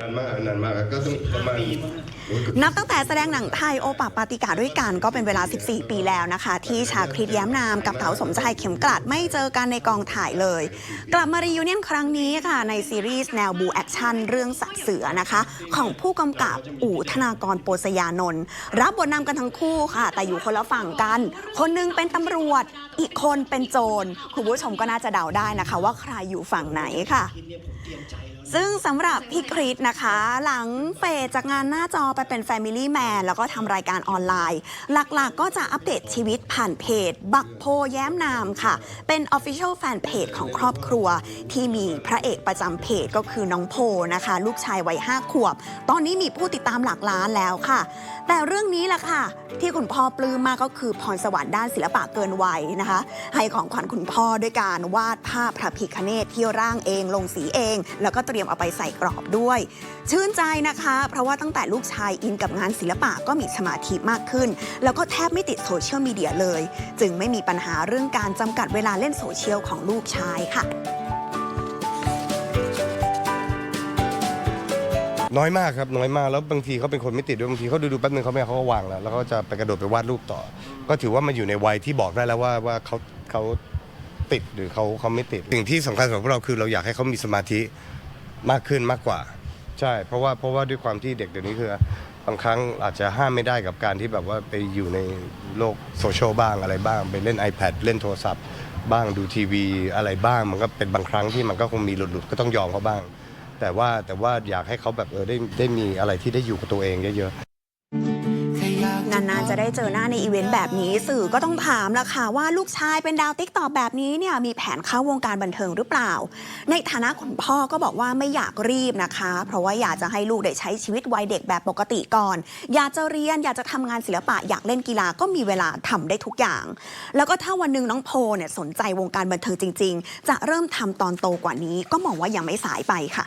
นานมากนานมากก็ต้องประมาณ นับตั้งแต่แสดงหนังไทยโอปะปาติกาด้วยกันก็เป็นเวลา 14 ปีแล้วนะคะ ที่ชาคริตแย้มนามกับเต๋าสมชายเข็มกลัดไม่เจอกันในกองถ่ายเลย กลับมารียูเนียนครั้งนี้ค่ะ ในซีรีส์แนวบูแอคชั่นเรื่องสัตว์เสือนะคะ ของผู้กำกับอู่ธนากรโปสยานนท์รับบทนำกันทั้งคู่ค่ะ แต่อยู่คนละฝั่งกัน คนหนึงเป็นตำรวจ อีกคนเป็นโจรคุณผู้ชมก็น่าจะเดาได้นะคะ ว่าใครอยู่ฝั่งไหนค่ะซึ่งสำหรับพี่คริสนะคะ หลังเฟดจากงานหน้าจอไปเป็น Family Man แล้วก็ทำรายการออนไลน์ หลักๆ ก็จะอัปเดตชีวิตผ่านเพจ บักโพแย้มนามค่ะ เป็น Official Fan Page ของครอบครัว ที่มีพระเอกประจำเพจก็คือน้องโพนะคะ ลูกชายวัย5ขวบ ตอนนี้มีผู้ติดตามหลักล้านแล้วค่ะ แต่เรื่องนี้แหละค่ะ ที่คุณพ่อปลื้มมากก็คือพรสวรรค์ด้านศิลปะเกินวัยนะคะ ให้ของขวัญคุณพ่อด้วยการวาดภาพพระพิคเนตที่ร่างเองลงสีเอง แล้วก็เตรียมเอาไปใส่กรอบด้วย ชื่นใจนะคะ เพราะว่าตั้งแต่ลูกชายอินกับงานศิลปะก็มีสมาธิมากขึ้น แล้วก็แทบไม่ติดโซเชียลมีเดียเลย จึงไม่มีปัญหาเรื่องการจำกัดเวลาเล่นโซเชียลของลูกชายค่ะ น้อยมากครับน้อยมากแล้วบางทีเขาเป็นคนไม่ติดด้วยบางทีเขาดูดูๆแป๊บนึงเขาไม่เอาเขาก็วางแล้วแล้วเขาจะไปกระโดดไปวาดรูปต่อ ก็ถือว่ามันอยู่ในวัยที่บอกได้แล้วว่าว่าเขาเขาติดหรือเขาเขาไม่ติดสิ่งที่สำคัญสำหรับพวกเราคือเราอยากให้เขามีสมาธิ มากขึ้นมากกว่า ใช่ เพราะว่าเพราะว่าด้วยความที่เด็กเดี๋ยวนี้คือบางครั้งอาจจะห้ามไม่ได้กับการที่แบบว่าไปอยู่ในโลกโซเชียลบ้างอะไรบ้าง ไปเล่น iPad เล่นโทรศัพท์ บ้างดูทีวีอะไรบ้าง มันก็เป็นบางครั้งที่มันก็คงมีหลุดๆก็ต้องยอมเขาบ้าง แต่ว่าแต่ว่าอยากให้เขาแบบเออได้ได้มีอะไรที่ได้อยู่กับตัวเองเยอะๆ นานๆจะได้เจอหน้าในอีเวนต์แบบนี้สื่อก็ต้องถามละค่ะว่าลูกชายเป็นดาวติ๊กตอกแบบนี้เนี่ยมีแผนเข้าวงการบันเทิงหรือเปล่า ในฐานะคุณพ่อก็บอกว่าไม่อยากรีบนะคะ เพราะว่าอยากจะให้ลูกได้ใช้ชีวิตวัยเด็กแบบปกติก่อน อยากจะเรียนอยากจะทำงานศิลปะอยากเล่นกีฬาก็มีเวลาทำได้ทุกอย่าง แล้วก็ถ้าวันหนึ่งน้องโพเนี่ยสนใจวงการบันเทิงจริง ๆ จะเริ่มทำตอนโตกว่านี้ก็มองว่ายังไม่สายไปค่ะ